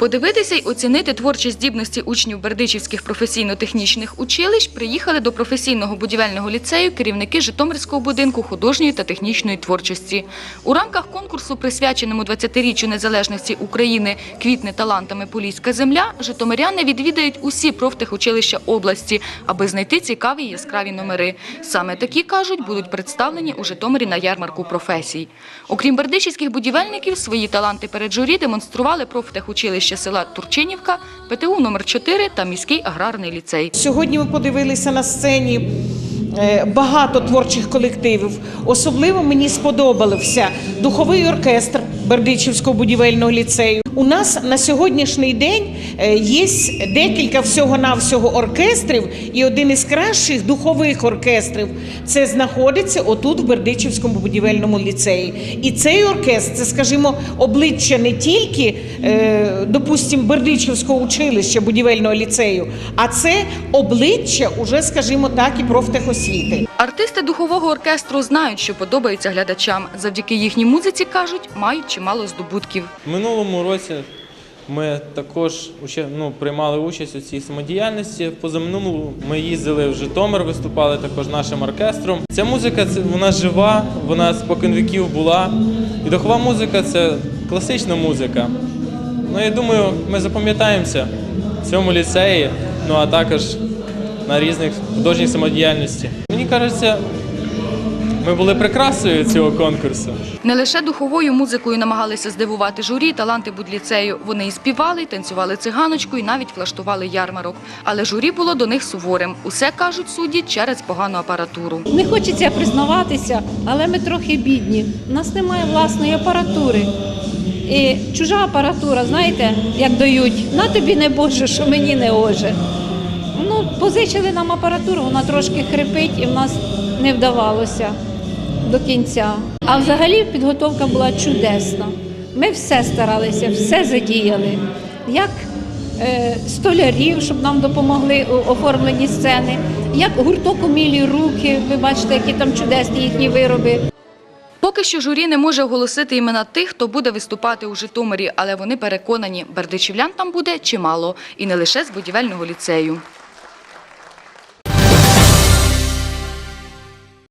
Подивитися й оцінити творчі здібності учнів Бердичівських професійно-технічних училищ приїхали до професійного будівельного ліцею керівники Житомирського будинку художньої та технічної творчості. У рамках конкурсу, присвяченому 20-річчю незалежності України квітне талантами Поліська земля, житомиряни відвідають усі профтехучилища області, аби знайти цікаві яскраві номери. Саме такі кажуть, будуть представлені у Житомирі на ярмарку професій. Окрім бердичівських будівельників, свої таланти перед журі демонстрували профтехучилище села Турчинівка, ПТУ номер 4 та міський аграрний ліцей. Сьогодні ми подивилися на сцені багато творчих колективів. Особливо мені сподобався духовий оркестр Бердичівського будівельного ліцею. У нас на сьогоднішній день е, є декілька всього-навсього оркестрів, і один із кращих духових оркестрів це знаходиться отут в Бердичівському будівельному ліцеї. І цей оркестр, це, скажімо, обличчя не тільки, е, допустимо, Бердичівського училища будівельного ліцею, а це обличчя, уже, скажімо так, і профтехосвіти. Артисти духового оркестру знають, що подобається глядачам. Завдяки їхній музиці кажуть, мають чимало здобутків. Минулому році ми також ну, приймали участь у цій самодіяльності. В позаминулому ми їздили в Житомир, виступали також нашим оркестром. Ця музика це вона жива, вона споконвіків була. І духова музика це класична музика. Ну я думаю, ми запам'ятаємося в цьому ліцеї, ну а також на різних художніх самодіяльності. Мені кажеться, ми були прикрасою цього конкурсу. Не лише духовою музикою намагалися здивувати журі, таланти будліцею. Вони і співали, і танцювали циганочку, і навіть влаштували ярмарок. Але журі було до них суворим. Усе кажуть судді через погану апаратуру. Не хочеться признаватися, але ми трохи бідні. У нас немає власної апаратури. І чужа апаратура, знаєте, як дають, на тобі не Боже, що мені не оже. Ну, позичили нам апаратуру, вона трошки хрипить і в нас не вдавалося до кінця. А взагалі підготовка була чудесна. Ми все старалися, все задіяли. Як е, столярів, щоб нам допомогли у оформленні сцени, як гурток умілі руки, ви бачите, які там чудесні їхні вироби. Поки що журі не може оголосити імена тих, хто буде виступати у Житомирі, але вони переконані, бердичівлян там буде чимало, і не лише з будівельного ліцею.